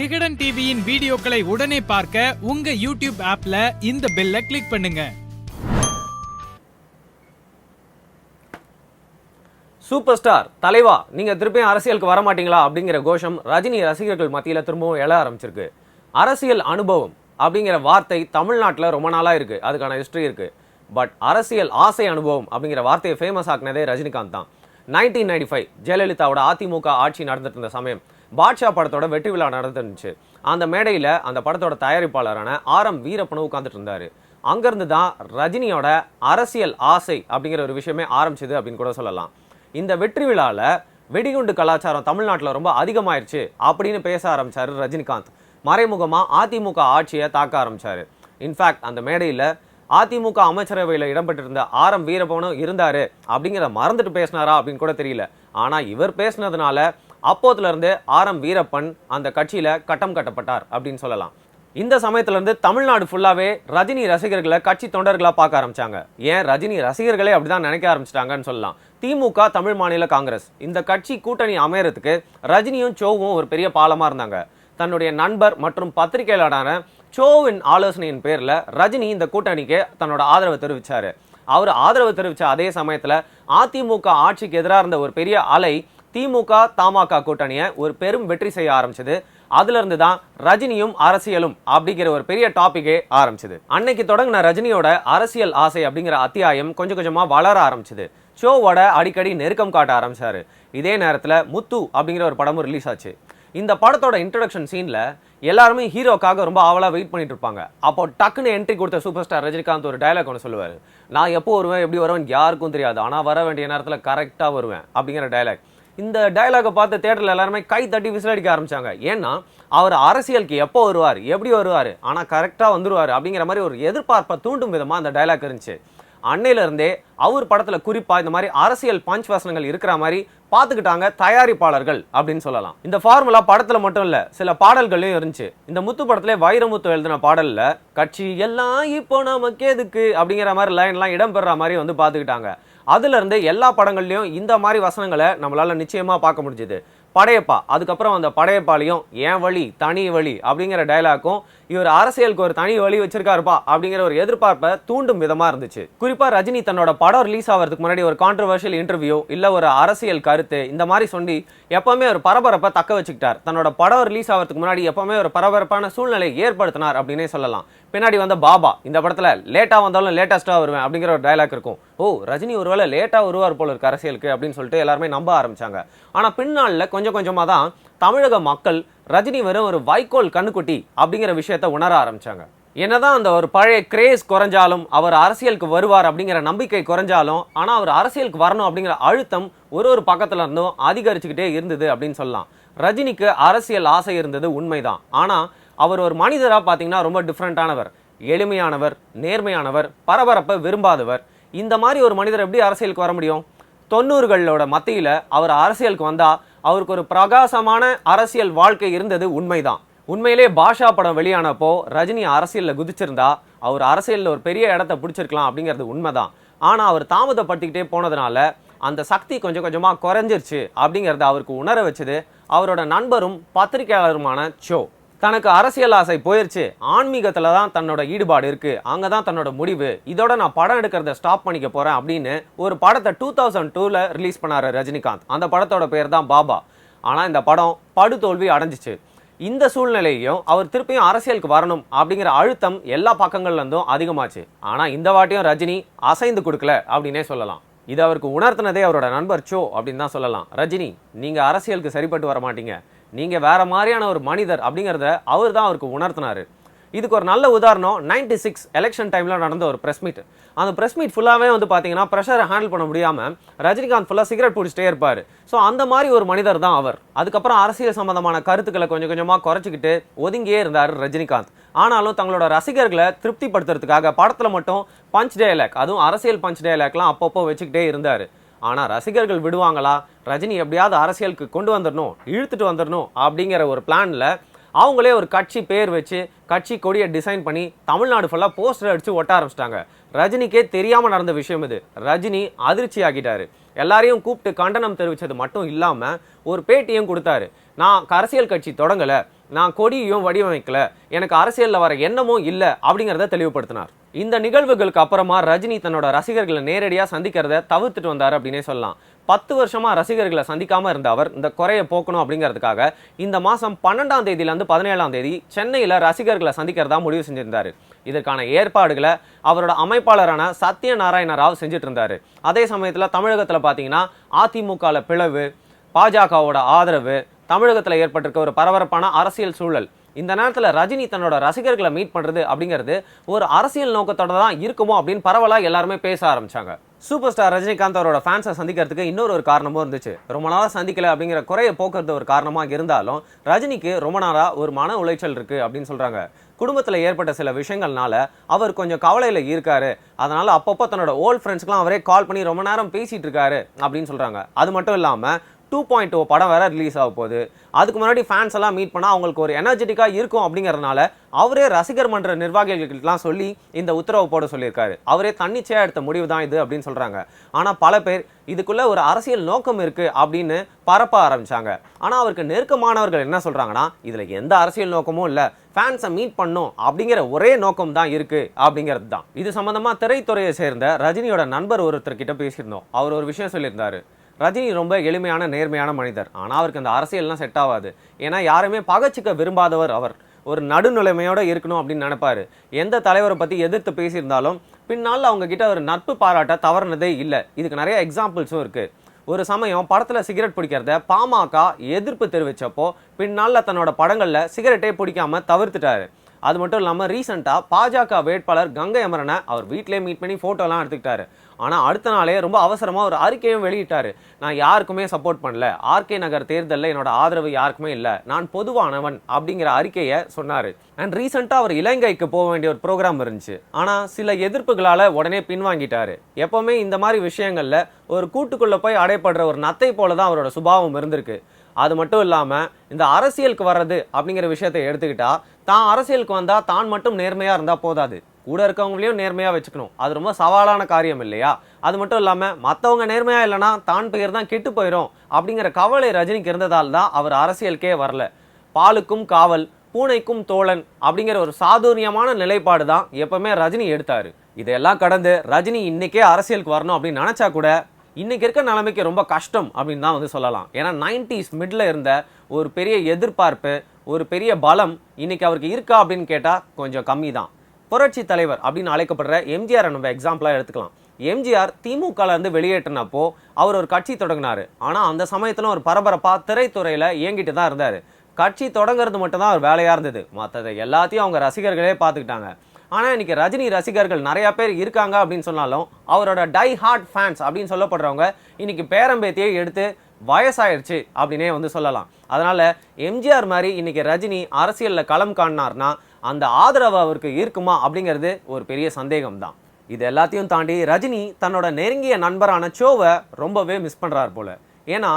விகடன் டிவியின் வீடியோக்களை உடனே பார்க்க உங்க யூடியூப் ஆப்ல இந்த பெல்லை கிளிக் பண்ணுங்க. சூப்பர் ஸ்டார் தலைவா நீங்க திருப்பியும் அரசியலுக்கு வர மாட்டீங்களா? அப்படிங்கிற கோஷம் ரஜினி ரசிகர்கள் மத்தியில திரும்பவும் எழ ஆரம்பிச்சிருக்கு. அரசியல் அனுபவம் அப்படிங்கிற வார்த்தை தமிழ்நாட்டில் ரொம்ப நாளாக இருக்கு. அதுக்கான ஹிஸ்ட்ரி இருக்கு. பட் அரசியல் ஆசை அனுபவம் அப்படிங்கிற வார்த்தையை ஃபேமஸ் ஆக்குனதே ரஜினிகாந்த் தான். நைன்டீன் நைன்டி ஃபைவ் ஜெயலலிதாவோட அதிமுக ஆட்சி நடந்துட்டு இருந்த சமயம் பாட்ஷா படத்தோட வெற்றி விழா நடந்துருந்துச்சு. அந்த மேடையில் அந்த படத்தோட தயாரிப்பாளரான ஆர் எம் வீரப்பனும் உட்காந்துட்டு இருந்தார். அங்கேருந்து தான் ரஜினியோட அரசியல் ஆசை அப்படிங்கிற ஒரு விஷயமே ஆரம்பிச்சது அப்படின்னு கூட சொல்லலாம். இந்த வெற்றி விழாவில் வெடிகுண்டு கலாச்சாரம் தமிழ்நாட்டில் ரொம்ப அதிகமாயிருச்சு அப்படின்னு பேச ஆரம்பிச்சாரு ரஜினிகாந்த். மறைமுகமாக அதிமுக ஆட்சியை தாக்க ஆரம்பிச்சாரு. இன்ஃபேக்ட் அந்த மேடையில் அதிமுக அமைச்சரவையில் இடம்பெற்றிருந்த ஆர் எம் வீரபவனும் இருந்தார் அப்படிங்கிறத மறந்துட்டு பேசினாரா அப்படின்னு கூட தெரியல. ஆனால் இவர் பேசினதுனால அப்போதுலேருந்து ஆர் எம் வீரப்பன் அந்த கட்சியில் கட்டம் கட்டப்பட்டார் அப்படின்னு சொல்லலாம். இந்த சமயத்திலேருந்து தமிழ்நாடு ஃபுல்லாகவே ரஜினி ரசிகர்களை கட்சி தொண்டர்களாக பார்க்க ஆரம்பித்தாங்க ஏன் ரஜினி ரசிகர்களே அப்படிதான் நினைக்க ஆரம்பிச்சிட்டாங்கன்னு சொல்லலாம். திமுக தமிழ் மாநில காங்கிரஸ் இந்த கட்சி கூட்டணி அமையறதுக்கு ரஜினியும் சோவும் ஒரு பெரிய பாலமாக இருந்தாங்க. தன்னுடைய நண்பர் மற்றும் பத்திரிகையாளரான சோவின் ஆலோசனையின் பேரில் ரஜினி இந்த கூட்டணிக்கு தன்னோட ஆதரவை தெரிவிச்சாரு. அவர் ஆதரவு தெரிவித்த அதே சமயத்தில் அதிமுக ஆட்சிக்கு எதிராக இருந்த ஒரு பெரிய அலை திமுக தமாக கூட்டணியை ஒரு பெரும் வெற்றி செய்ய ஆரம்பிச்சது. அதுல இருந்து தான் ரஜினியும் அரசியலும் அப்படிங்கிற ஒரு பெரிய டாபிக்கே ஆரம்பிச்சது. அன்னைக்கு தொடங்கின ரஜினியோட அரசியல் ஆசை அப்படிங்கிற அத்தியாயம் கொஞ்சம் கொஞ்சமா வளர ஆரம்பிச்சது. ஷோவோட அடிக்கடி நெருக்கம் காட்ட ஆரம்பிச்சாரு. இதே நேரத்துல முத்து அப்படிங்கிற ஒரு படமும் ரிலீஸ் ஆச்சு. இந்த படத்தோட இன்ட்ரடக்ஷன் சீன்ல எல்லாருமே ஹீரோக்காக ரொம்ப ஆவலா வெயிட் பண்ணிட்டு இருப்பாங்க. அப்போ டக்குன்னு என்ட்ரி கொடுத்த சூப்பர் ஸ்டார் ரஜினிகாந்த் ஒரு டைலாக் ஒன்று சொல்லுவாரு. நான் எப்போ வருவேன்? எப்படி வருவேன் யாருக்கும் தெரியாது. ஆனா வர வேண்டிய நேரத்துல கரெக்டா வருவேன் அப்படிங்கிற டைலாக் இந்த டயலாகை பார்த்து தேட்டரில் எல்லாருமே கை தட்டி விசிலடிக்க ஆரம்பிச்சாங்க. ஏன்னா அவர் அரசியலுக்கு எப்போ வருவார் எப்படி வருவார் ஆனால் கரெக்டாக வந்துடுவார் அப்படிங்கிற மாதிரி ஒரு எதிர்பார்ப்பை தூண்டும் விதமாக அந்த டயலாக் இருந்துச்சு. அன்னையிலிருந்தே அவர் படத்தில் குறிப்பாக இந்த மாதிரி அரசியல் பஞ்ச் வசனங்கள் இருக்கிற மாதிரி பார்த்துக்கிட்டாங்க தயாரிப்பாளர்கள் அப்படின்னு சொல்லலாம். இந்த ஃபார்முலா படத்தில் மட்டும் இல்லை சில பாடல்களையும் இருந்துச்சு. இந்த முத்து படத்திலே வைரமுத்து எழுதின பாடலில் கட்சி எல்லாம் இப்போ நமக்கு எதுக்கு? அப்படிங்கிற மாதிரி லைன்லாம் இடம்பெற மாதிரி வந்து பார்த்துக்கிட்டாங்க. அதுலேருந்து எல்லா படங்கள்லயும் இந்த மாதிரி வசனங்களை நம்மளால நிச்சயமா பார்க்க முடிஞ்சுது. படையப்பா. அதுக்கப்புறம் அந்த படையப்பாலையும் ஏன் வழி? தனி வழி? அப்படிங்கிற டைலாக்கும் இவர் அரசியலுக்கு ஒரு தனி வழி வச்சிருக்காருப்பா. அப்படிங்கிற ஒரு எதிர்பார்ப்பை தூண்டும் விதமாக இருந்துச்சு. குறிப்பா ரஜினி தன்னோட படம் ரிலீஸ் ஆகிறதுக்கு முன்னாடி ஒரு கான்ட்ரவர்ஷியல் இன்டர்வியூ இல்லை ஒரு அரசியல் கருத்து இந்த மாதிரி சொல்லி எப்பவுமே ஒரு பரபரப்பை தக்க வச்சுக்கிட்டார். தன்னோட படம் ரிலீஸ் ஆகிறதுக்கு முன்னாடி எப்பவுமே ஒரு பரபரப்பான சூழ்நிலை ஏற்படுத்தினார் அப்படின்னே சொல்லலாம். பின்னாடி வந்த பாபா இந்த படத்தில் லேட்டாக வந்தாலும் லேட்டஸ்ட்டாக வருவேன் அப்படிங்கிற ஒரு டைலாக் இருக்கும். ஓ ரஜினி ஒருவேளை லேட்டாக வருவார் போல இருக்கு அரசியலுக்கு அப்படின்னு சொல்லிட்டு எல்லாருமே நம்ப ஆரம்பிச்சாங்க. ஆனால் பின்னாளில் கொஞ்சம் கொஞ்சம் கொஞ்சமாக தான் தமிழக மக்கள் ரஜினி வெறும் ஒரு வைக்கோல் கண்ணுக்குட்டி அப்படிங்கிற விஷயத்த உணர ஆரம்பிச்சாங்க. என்னதான் அந்த ஒரு பழைய கிரேஸ் குறைஞ்சாலும் அவர் அரசியலுக்கு வருவார் அப்படிங்கிற நம்பிக்கை குறைஞ்சாலும் ஆனால் அவர் அரசியலுக்கு வரணும் அப்படிங்கிற அழுத்தம் ஒரு ஒரு பக்கத்துல இருந்தும் அதிகரிச்சுக்கிட்டே இருந்தது அப்படின்னு சொல்லலாம். ரஜினிக்கு அரசியல் ஆசை இருந்தது உண்மைதான். ஆனால் அவர் ஒரு மனிதராக பார்த்தீங்கன்னா ரொம்ப டிஃப்ரெண்ட்டானவர் எளிமையானவர் நேர்மையானவர் பரபரப்பை விரும்பாதவர். இந்த மாதிரி ஒரு மனிதர் எப்படி அரசியலுக்கு வர முடியும்? தொண்ணூறுகளோட மத்தியில் அவர் அரசியலுக்கு வந்தால் அவருக்கு ஒரு பிரகாசமான அரசியல் வாழ்க்கை இருந்தது உண்மைதான். உண்மையிலே பாஷா படம் வெளியானப்போ ரஜினி அரசியலில் குதிச்சிருந்தா அவர் அரசியலில் ஒரு பெரிய இடத்த பிடிச்சிருக்கலாம் அப்படிங்கிறது உண்மைதான். ஆனால் அவர் தாமதப்படுத்திக்கிட்டே போனதுனால அந்த சக்தி கொஞ்சம் கொஞ்சமாக குறைஞ்சிருச்சு அப்படிங்கிறத அவருக்கு உணர வச்சது அவரோட நண்பரும் பத்திரிகையாளருமான சோ தனக்கு அரசியல் ஆசை போயிருச்சு. ஆன்மீகத்தில் தான் தன்னோட ஈடுபாடு இருக்குது அங்கே தான் தன்னோட முடிவு. இதோட நான் படம் எடுக்கிறத ஸ்டாப் பண்ணிக்க போகிறேன் அப்படின்னு ஒரு படத்தை டூ தௌசண்ட் டூவில் ரிலீஸ் பண்ணார் ரஜினிகாந்த். அந்த படத்தோட பேர் தான் பாபா. ஆனால் இந்த படம் படுதோல்வி அடைஞ்சிச்சு. இந்த சூழ்நிலையையும் அவர் திருப்பியும் அரசியலுக்கு வரணும் அப்படிங்கிற அழுத்தம் எல்லா பக்கங்கள்லேருந்தும் அதிகமாச்சு. ஆனால் இந்த வாட்டியும் ரஜினி அசைந்து கொடுக்கல அப்படின்னே சொல்லலாம். இது அவருக்கு உணர்த்தினதே அவரோட நண்பர் சோ அப்படின்னு தான் சொல்லலாம். ரஜினி நீங்கள் அரசியலுக்கு சரிப்பட்டு வர மாட்டீங்க. நீங்கள் வேற மாதிரியான ஒரு மனிதர் அப்படிங்கிறத அவர் தான் அவருக்கு உணர்த்தினாரு. இதுக்கு ஒரு நல்ல உதாரணம் 96 சிக்ஸ் எலெக்ஷன் டைமில் நடந்த ஒரு பிரஸ் மீட் அந்த ப்ரெஸ் மீட் ஃபுல்லாவே வந்து பார்த்தீங்கன்னா ப்ரெஷரை ஹேண்டில் பண்ண முடியாமல் ரஜினிகாந்த் ஃபுல்லாக சிகரெட் பிடிச்சிட்டே இருப்பார். ஸோ அந்த மாதிரி ஒரு மனிதர் தான் அவர். அதுக்கப்புறம் அரசியல் சம்பந்தமான கருத்துக்களை கொஞ்சம் கொஞ்சமாக குறைச்சிக்கிட்டு ஒதுங்கியே இருந்தார் ரஜினிகாந்த். ஆனாலும் தங்களோட ரசிகர்களை திருப்திப்படுத்துறதுக்காக படத்தில் மட்டும் பஞ்ச் டயலாக் அதுவும் அரசியல் பஞ்ச் டயலாக்லாம் அப்பப்போ வச்சுக்கிட்டே இருந்தார். ஆனால் ரசிகர்கள் விடுவாங்களா? ரஜினி எப்படியாவது அரசியலுக்கு கொண்டு வந்துடணும் இழுத்துட்டு வந்துடணும் அப்படிங்கிற ஒரு பிளானில் அவங்களே ஒரு கட்சி பேர் வச்சு கட்சி கொடியை டிசைன் பண்ணி தமிழ்நாடு ஃபுல்லாக போஸ்டர் அடித்து ஒட்ட ஆரம்பிச்சிட்டாங்க. ரஜினிக்கே தெரியாமல் நடந்த விஷயம் இது. ரஜினி அதிர்ச்சி ஆகிட்டாரு. எல்லாரையும் கூப்பிட்டு கண்டனம் தெரிவித்தது மட்டும் இல்லாமல் ஒரு பேட்டியும் கொடுத்தாரு. நான் அரசியல் கட்சி தொடங்கலை நான் கொடியையும் வடிவமைக்கல எனக்கு அரசியலில் வர எண்ணமும் இல்லை அப்படிங்கிறத தெளிவுபடுத்தினார். இந்த நிகழ்வுகளுக்கு அப்புறமா ரஜினி தன்னோட ரசிகர்களை நேரடியாக சந்திக்கிறத தவிர்த்துட்டு வந்தார் அப்படின்னே சொல்லலாம். பத்து வருஷமாக ரசிகர்களை சந்திக்காமல் இருந்த அவர் இந்த குறையை போக்கணும் அப்படிங்கிறதுக்காக இந்த மாதம் பன்னெண்டாம் தேதியிலேருந்து பதினேழாம் தேதி சென்னையில் ரசிகர்களை சந்திக்கிறதா முடிவு செஞ்சுருந்தார். இதற்கான ஏற்பாடுகளை அவரோட அமைப்பாளரான சத்யநாராயண ராவ் செஞ்சுட்டு இருந்தார் அதே சமயத்தில் தமிழகத்தில் பார்த்தீங்கன்னா அதிமுகவில் பிளவு பாஜகவோட ஆதரவு தமிழகத்தில் ஏற்பட்டிருக்க ஒரு பரபரப்பான அரசியல் சூழல் இந்த நேரத்தில் ரஜினி தன்னோட ரசிகர்களை மீட் பண்ணுறது அப்படிங்கிறது ஒரு அரசியல் நோக்கத்தோட தான் இருக்குமோ அப்படின்னு பரவலாக எல்லாருமே பேச ஆரம்பிச்சாங்க. சூப்பர் ஸ்டார் ரஜினிகாந்த் அவரோட ஃபேன்ஸை சந்திக்கிறதுக்கு இன்னொரு ஒரு காரணமும் இருந்துச்சு. ரொம்ப நாளாக சந்திக்கல அப்படிங்கிற குறைய போக்குறது ஒரு காரணமாக இருந்தாலும் ரஜினிக்கு ரொம்ப நாளாக ஒரு மன உளைச்சல் இருக்குது அப்படின்னு சொல்கிறாங்க குடும்பத்தில் ஏற்பட்ட சில விஷயங்கள்னால அவர் கொஞ்சம் கவலையில் இருக்காரு. அதனால் அப்பப்போ தன்னோட ஓல்ட் ஃப்ரெண்ட்ஸ்க்குலாம் அவரே கால் பண்ணி ரொம்ப நேரம் பேசிகிட்டு இருக்காரு அப்படின்னு சொல்கிறாங்க அது மட்டும் இல்லாமல் டூ பாயிண்ட் ஓ படம் வேற ரிலீஸ் ஆக போகுது. அதுக்கு முன்னாடி ஃபேன்ஸ் எல்லாம் மீட் பண்ணால் அவங்களுக்கு ஒரு எனர்ஜெட்டிக்காக இருக்கும் அப்படிங்கிறதுனால அவரே ரசிகர் மன்ற நிர்வாகிகளுக்கெல்லாம் சொல்லி இந்த உத்தரவு போட சொல்லியிருக்காரு. அவரே தன்னிச்சையாக எடுத்த முடிவு தான் இது அப்படின்னு சொல்கிறாங்க ஆனால் பல பேர் இதுக்குள்ளே ஒரு அரசியல் நோக்கம் இருக்குது அப்படின்னு பரப்ப ஆரம்பித்தாங்க ஆனால் அவருக்கு நெருக்கமானவர்கள் என்ன சொல்கிறாங்கன்னா இதில் எந்த அரசியல் நோக்கமும் இல்லை. ஃபேன்ஸை மீட் பண்ணும் அப்படிங்கிற ஒரே நோக்கம் தான் இருக்குது அப்படிங்கிறது தான் இது சம்மந்தமாக திரைத்துறையை சேர்ந்த ரஜினியோட நண்பர் ஒருத்தர்கிட்ட பேசியிருந்தோம். அவர் ஒரு விஷயம் சொல்லியிருந்தார். ரஜினி ரொம்ப எளிமையான நேர்மையான மனிதர். ஆனால் அவருக்கு அந்த அரசியல்லாம் செட் ஆகாது ஏன்னா யாருமே பகச்சிக்க விரும்பாதவர் அவர். ஒரு நடுநிலைமையோடு இருக்கணும் அப்படின்னு நினைப்பாரு. எந்த தலைவரை பற்றி எதிர்த்து பேசியிருந்தாலும் பின்னால் அவங்கக்கிட்ட ஒரு நட்பு பாராட்ட தவறுனதே இல்லை. இதுக்கு நிறைய எக்ஸாம்பிள்ஸும் இருக்குது ஒரு சமயம் படத்தில் சிகரெட் பிடிக்கிறத பாமக எதிர்ப்பு தெரிவித்தப்போ பின்னால் தன்னோட படங்களில் சிகரெட்டே பிடிக்காம தவிர்த்துட்டாரு. அது மட்டும் இல்லாமல் ரீசெண்டாக பாஜக வேட்பாளர் கங்கை அமரனை அவர் வீட்டிலே மீட் பண்ணி ஃபோட்டோலாம் எடுத்துக்கிட்டாரு. ஆனால் அடுத்த நாளே ரொம்ப அவசரமாக ஒரு அறிக்கையும் வெளியிட்டார். நான் யாருக்குமே சப்போர்ட் பண்ணல. ஆர்கே நகர் தேர்தலில் என்னோட ஆதரவு யாருக்குமே இல்லை. நான் பொதுவானவன் அப்படிங்கிற அறிக்கையை சொன்னார். அண்ட் ரீசெண்டாக அவர் இலங்கைக்கு போக வேண்டிய ஒரு ப்ரோக்ராம் இருந்துச்சு. ஆனால் சில எதிர்ப்புகளால் உடனே பின்வாங்கிட்டார். எப்போவுமே இந்த மாதிரி விஷயங்களில் ஒரு கூட்டுக்குள்ளே போய் அடைப்படுற ஒரு நத்தை போல தான் அவரோட சுபாவம் இருந்திருக்கு. அது மட்டும் இல்லாமல் இந்த அரசியலுக்கு வர்றது அப்படிங்கிற விஷயத்தை எடுத்துக்கிட்டா தான் அரசியலுக்கு வந்தால் தான் மட்டும் நேர்மையாக இருந்தால் போதாது. கூட இருக்கவங்களையும் நேர்மையாக வச்சுக்கணும். அது ரொம்ப சவாலான காரியம் இல்லையா? அது மட்டும் இல்லாமல் மற்றவங்க நேர்மையாக இல்லைன்னா தான் பெயர் தான் கெட்டு போயிடும் அப்படிங்கிற கவலை ரஜினிக்கு இருந்ததால் தான் அவர் அரசியலுக்கே வரல. பாலுக்கும் காவல் பூனைக்கும் தோழன் அப்படிங்கிற ஒரு சாதுரியமான நிலைப்பாடு தான் எப்பவுமே ரஜினி எடுத்தார். இதையெல்லாம் கடந்து ரஜினி இன்னைக்கே அரசியலுக்கு வரணும் அப்படின்னு நினச்சா கூட இன்னைக்கு இருக்க நிலைமைக்கு ரொம்ப கஷ்டம் அப்படின்னு தான் வந்து சொல்லலாம். ஏன்னா நைன்டிஸ் மிடில் இருந்த ஒரு பெரிய எதிர்பார்ப்பு ஒரு பெரிய பலம் இன்னைக்கு அவருக்கு இருக்கா அப்படின்னு கேட்டால் கொஞ்சம் கம்மி தான் புரட்சி தலைவர் அப்படின்னு அழைக்கப்படுற எம்ஜிஆரை நம்ம எக்ஸாம்பிளாக எடுத்துக்கலாம். எம்ஜிஆர் திமுகல இருந்து வெளியேற்றினப்போ அவர் ஒரு கட்சி தொடங்கினார். ஆனால் அந்த சமயத்தில் ஒரு பரபரப்பாக திரைத்துறையில் இயங்கிட்டு தான் இருந்தார். கட்சி தொடங்குறது மட்டும்தான் அவர் வேலையாக இருந்தது. மற்றதை எல்லாத்தையும் அவங்க ரசிகர்களே பார்த்துக்கிட்டாங்க. ஆனால் இன்றைக்கி ரஜினி ரசிகர்கள் நிறையா பேர் இருக்காங்க அப்படின்னு சொன்னாலும் அவரோட டை ஹார்ட் ஃபேன்ஸ் அப்படின்னு சொல்லப்படுறவங்க இன்றைக்கி பேரம்பேத்தியை எடுத்து வயசாயிடுச்சு அப்படின்னே வந்து சொல்லலாம். அதனால் எம்ஜிஆர் மாதிரி இன்றைக்கி ரஜினி அரசியலில் களம் காணினார்னா அந்த ஆதரவு அவருக்கு இருக்குமா அப்படிங்கிறது ஒரு பெரிய சந்தேகம் தான் இது எல்லாத்தையும் தாண்டி ரஜினி தன்னோட நெருங்கிய நண்பரான சோவை ரொம்பவே மிஸ் பண்ணுறார் போல. ஏன்னா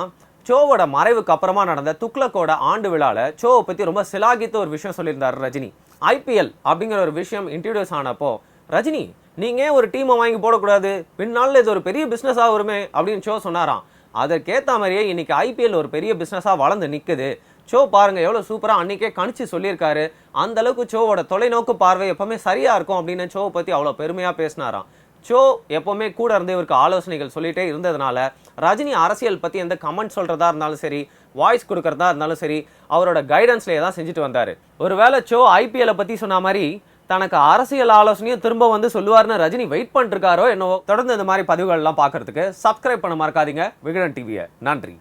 சோவோட மறைவுக்கு அப்புறமா நடந்த துக்ளக்கோட ஆண்டு விழாவில் சோவை பற்றி ரொம்ப சிலாகித்த ஒரு விஷயம் சொல்லியிருந்தார் ரஜினி. ஐபிஎல் அப்படிங்கிற ஒரு விஷயம் இன்ட்ரடியூஸ் ஆனப்போ ரஜினி நீங்கள் ஏன் ஒரு டீமை வாங்கி போடக்கூடாது? பின்னால் இது ஒரு பெரிய பிஸ்னஸாக வருமே? அப்படின்னு ஷோ சொன்னாராம். அதற்கேற்ற மாதிரியே இன்றைக்கி ஐபிஎல் ஒரு பெரிய பிஸ்னஸாக வளர்ந்து நிற்குது ஷோ பாருங்க எவ்வளோ சூப்பராக அன்னைக்கே கணிச்சு சொல்லியிருக்காரு. அந்த அளவுக்கு ஷோவோட தொலைநோக்கு பார்வை எப்பவுமே சரியா இருக்கும் அப்படின்னு ஷோவை பத்தி அவ்வளோ பெருமையா பேசினாராம். ஷோ எப்பவுமே கூட இருந்து இவருக்கு ஆலோசனைகள் சொல்லிட்டே இருந்ததுனால ரஜினி அரசியல் பத்தி எந்த கமெண்ட் சொல்றதா இருந்தாலும் சரி வாய்ஸ் கொடுக்கறதா இருந்தாலும் சரி அவரோட கைடன்ஸ்லேயே தான் செஞ்சுட்டு வந்தாரு. ஒருவேளை ஷோ ஐபிஎல்லை பத்தி சொன்ன மாதிரி தனக்கு அரசியல் ஆலோசனையும் திரும்ப வந்து சொல்லுவார்னு ரஜினி வெயிட் பண்ணிருக்காரோ என்னவோ தொடர்ந்து இந்த மாதிரி பதிவுகள்லாம் பார்க்கறதுக்கு சப்ஸ்கிரைப் பண்ண மறக்காதீங்க. விகடன் டிவியை நன்றி.